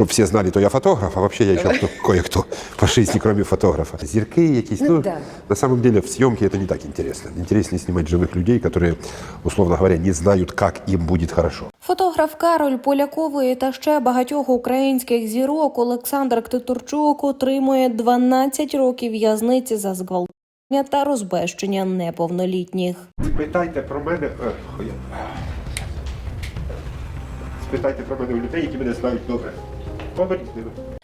Щоб всі знали, то я фотограф, а вообще я еще кто, кое-кто по жизни, кроме фотографа. Зірки якісь, ну, да. на самом деле в съемке это не так интересно. Интереснее снимать живых людей, которые, условно говоря, не знают, как им будет хорошо. Фотограф Кароль Полякової та ще багатьох українських зірок Олександр Ктитурчук отримує 12 років в'язниці за зґвалтування та розбещення неповнолітніх. Спитайте про мене. е, ой, я- Спитайте про мене у людей, які мене знають добре.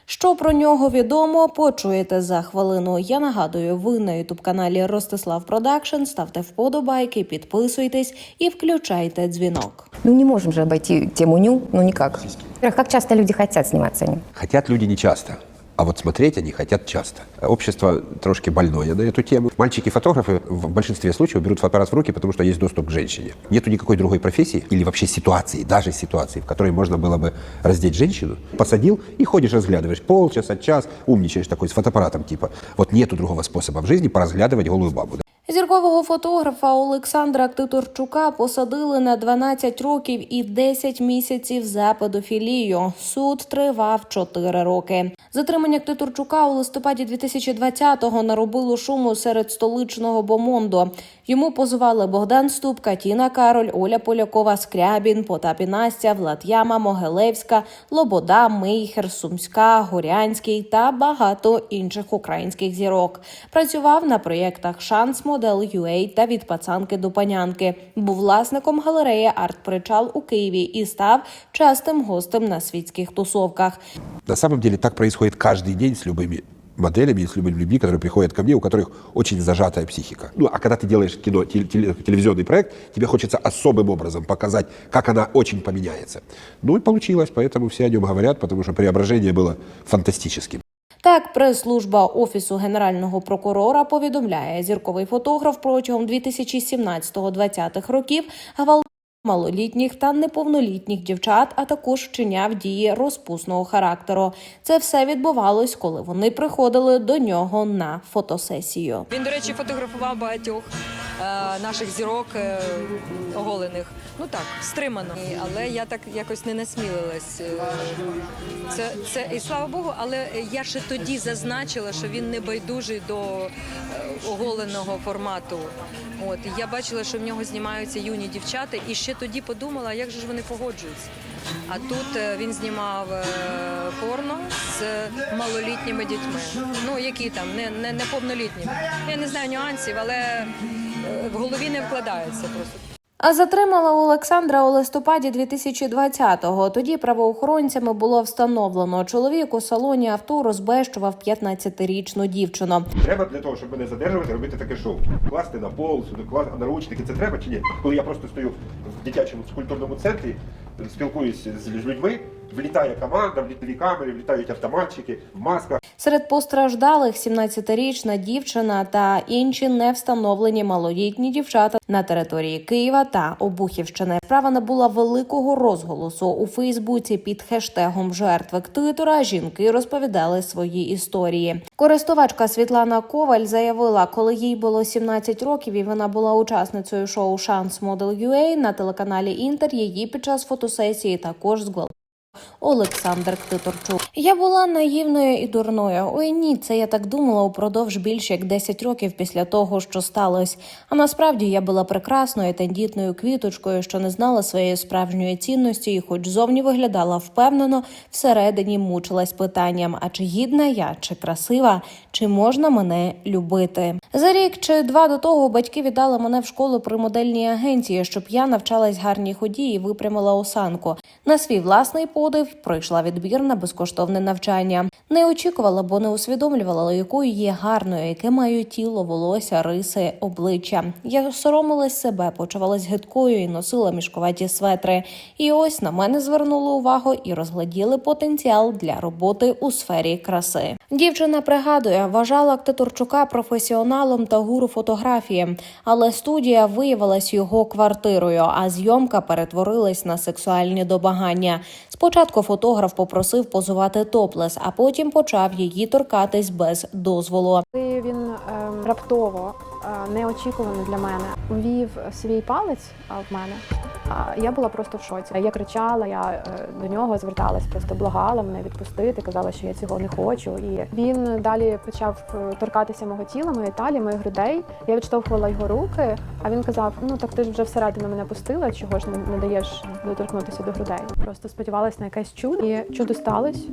Що про нього відомо, почуєте за хвилину. Я нагадую, ви на ютуб каналі Ростислав Продакшн. Ставте вподобайки, підписуйтесь і включайте дзвінок. Ну не можемо же обойти тему ню, ну ніяк. Как часто люди хотят сниматься? Хотят люди не часто. А вот смотреть они хотят часто. Общество трошки больное на эту тему. Мальчики-фотографы в большинстве случаев берут фотоаппарат в руки, потому что есть доступ к женщине. Нету никакой другой профессии или вообще ситуации, даже ситуации, в которой можно было бы раздеть женщину. Посадил и ходишь, разглядываешь полчаса, час, умничаешь такой с фотоаппаратом типа. Вот нету другого способа в жизни поразглядывать голую бабу. Зіркового фотографа Олександра Титорчука посадили на 12 років і 10 місяців за педофілію. Суд тривав 4 роки. Затримання Титорчука у листопаді 2020-го наробило шуму серед столичного бомонду. Йому позивали Богдан Ступка, Тіна Кароль, Оля Полякова, Скрябін, Потап і Настя, Влад-Яма, Могилевська, Лобода, Мейхер, Сумська, Горянський та багато інших українських зірок. Працював на проєктах Шанс Модел UA та від пацанки до панянки. Був власником галереї Арт-Причал у Києві і став частим гостем на світських тусовках. На самом деле так происходит каждый день с любыми моделями и с любыми людьми, которые приходят ко мне, у которых очень зажатая психика. Ну, а когда ты делаешь кино, теле- теле- телевизионный проект, тебе хочется особым образом показать, как она очень поменяется. Ну и получилось, поэтому все о нем говорят, потому что преображение было фантастическим. Так, прес-служба офісу генерального прокурора повідомляє, зірковий фотограф протягом 2017-2020 років гвалтував малолітніх та неповнолітніх дівчат, а також вчиняв дії розпусного характеру. Це все відбувалось, коли вони приходили до нього на фотосесію. Він, до речі, фотографував багатьох наших зірок е, оголених. Ну так, стримано. Але я так якось не насмілилась. е, Це, це і слава Богу, але я ще тоді зазначила, що він не байдужий до е, оголеного формату. От я бачила, що в нього знімаються юні дівчата, і ще тоді подумала, як же ж вони погоджуються. А тут е, він знімав е, порно з малолітніми дітьми. Ну які там не, не, неповнолітніми. Я не знаю нюансів, але е, в голові не вкладається просто. А затримала Олександра у листопаді 2020-го. Тоді правоохоронцями було встановлено чоловік у салоні авто розбещував 15-річну дівчину. Треба для того, щоб мене задержувати, робити таке шоу. Класти на пол, сюди класти, наручники це треба чи ні? Коли я просто стою в дитячому культурному центрі, спілкуюся з людьми, влітає команда, влітові камери, влітають автоматчики в масках. Серед постраждалих 17-річна дівчина та інші невстановлені малолітні дівчата на території Києва та Обухівщини. Справа набула великого розголосу у Фейсбуці під хештегом жертви Ктитора. Жінки розповідали свої історії. Користувачка Світлана Коваль заявила, коли їй було 17 років, і вона була учасницею шоу Шанс Модел UA на телеканалі Інтер. Її під час фотосесії також зґвалтували. Олександр Ктиторчук. Я була наївною і дурною. Ой, ні, це я так думала упродовж більше як 10 років після того, що сталося. А насправді я була прекрасною тендітною квіточкою, що не знала своєї справжньої цінності, і, хоч зовні виглядала впевнено, всередині мучилась питанням: а чи гідна я, чи красива, чи можна мене любити? За рік чи два до того батьки віддали мене в школу при модельній агенції, щоб я навчалась гарній ході і випрямила осанку. На свій власний подив пройшла відбір на безкоштовне навчання. Не очікувала, бо не усвідомлювала, якою є гарною, яке маю тіло, волосся, риси, обличчя. Я соромилась себе, почувалась гидкою і носила мішковаті светри. І ось на мене звернули увагу і розгляділи потенціал для роботи у сфері краси. Дівчина пригадує, вважала Ктитурчука професіоналом та гуру фотографії, але студія виявилась його квартирою, а зйомка перетворилась на сексуальні добагання. Спочатку фотограф попросив позувати топлес, а потім почав її торкатись без дозволу. Він ем, раптово неочікувано для мене. Ввів свій палець в мене. Я була просто в шоці. Я кричала, я е, до нього зверталась, просто благала мене відпустити, казала, що я цього не хочу. І він далі почав е, торкатися мого тіла, моєї талії, моїх грудей. Я відштовхувала його руки, а він казав: Ну так ти ж вже всередину мене пустила, чого ж не, даєш доторкнутися до грудей. Просто сподівалась на якесь чудо, і чудо сталося.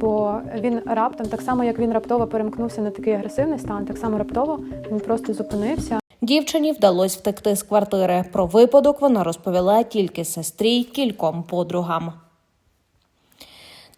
Бо він раптом, так само як він раптово перемкнувся на такий агресивний стан, так само раптово він просто зупинився. Дівчині вдалося втекти з квартири. Про випадок вона розповіла тільки сестрі й кільком подругам.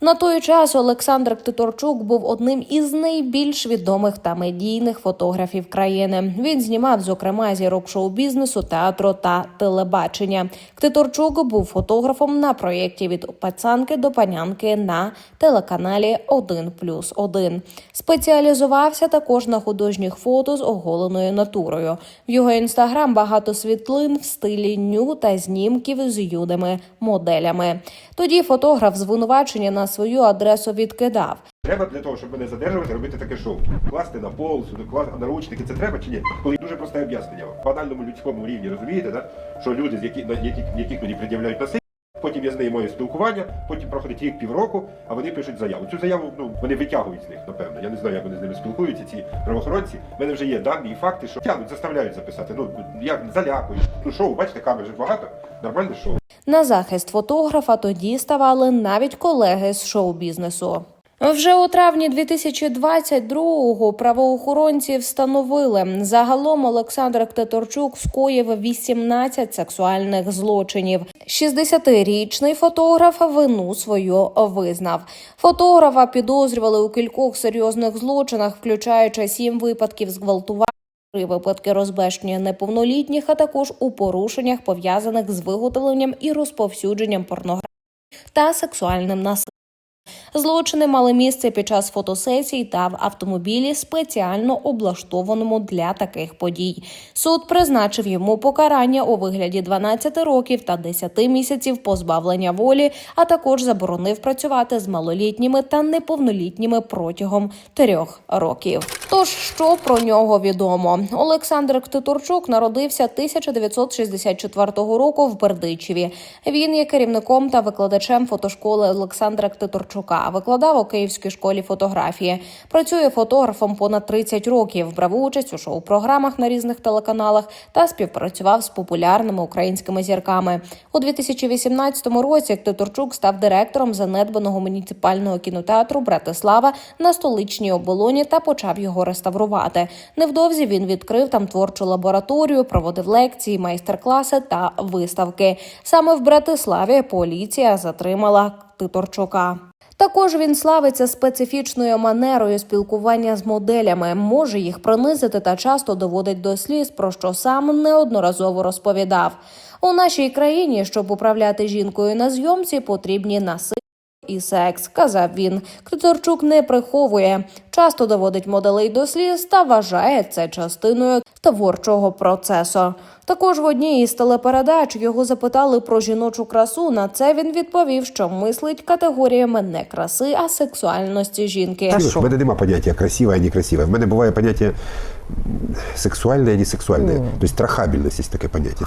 На той час Олександр Ктиторчук був одним із найбільш відомих та медійних фотографів країни. Він знімав, зокрема, зірок шоу-бізнесу, театру та телебачення. Ктиторчук був фотографом на проєкті від пацанки до панянки на телеканалі 1+,1. Спеціалізувався також на художніх фото з оголеною натурою. В його інстаграм багато світлин в стилі ню та знімків з юними моделями. Тоді фотограф звинувачення на свою адресу відкидав. Треба для того, щоб мене задержувати, робити таке шоу. Класти на пол, сюди класти наручники. Це треба чи ні? Коли дуже просте об'яснення. В банальному людському рівні розумієте, да? що люди, з на яких, яких мені пред'являють насилля, потім я з нею маю спілкування, потім проходить рік півроку, а вони пишуть заяву. Цю заяву ну вони витягують з них, напевно. Я не знаю, як вони з ними спілкуються. Ці правоохоронці. У мене вже є дані і факти, що тягнуть, заставляють записати. Ну як залякують. Ну шоу, бачите, камер же багато. Нормальне шоу. На захист фотографа тоді ставали навіть колеги з шоу-бізнесу. Вже у травні 2022-го правоохоронці встановили загалом Олександр Ктеторчук скоїв 18 сексуальних злочинів. 60-річний фотограф вину свою визнав. Фотографа підозрювали у кількох серйозних злочинах, включаючи сім випадків зґвалтування. Випадки розбещення неповнолітніх, а також у порушеннях пов'язаних з виготовленням і розповсюдженням порнографії та сексуальним насиллям. Злочини мали місце під час фотосесій та в автомобілі, спеціально облаштованому для таких подій. Суд призначив йому покарання у вигляді 12 років та 10 місяців позбавлення волі, а також заборонив працювати з малолітніми та неповнолітніми протягом трьох років. Тож що про нього відомо? Олександр Ктитурчук народився 1964 року в Бердичеві. Він є керівником та викладачем фотошколи Олександра Ктитурчука. Викладав у Київській школі фотографії. Працює фотографом понад 30 років. Брав участь у шоу-програмах на різних телеканалах та співпрацював з популярними українськими зірками. У 2018 році Ктитурчук став директором занедбаного муніципального кінотеатру Братислава на столичній оболоні та почав його реставрувати. Невдовзі він відкрив там творчу лабораторію, проводив лекції, майстер-класи та виставки. Саме в Братиславі поліція затримала Ктиторчука. Також він славиться специфічною манерою спілкування з моделями, може їх принизити та часто доводить до сліз, про що сам неодноразово розповідав. У нашій країні, щоб управляти жінкою на зйомці, потрібні насильство і секс, казав він. Ктиторчук не приховує, часто доводить моделей до сліз та вважає це частиною творчого процесу. Також в одній із телепередач його запитали про жіночу красу. На це він відповів, що мислить категоріями не краси, а сексуальності жінки. В мене нема поняття красиве, а некрасиве. В мене буває поняття сексуальне, а не сексуальне. Тобто трахабельність є таке поняття.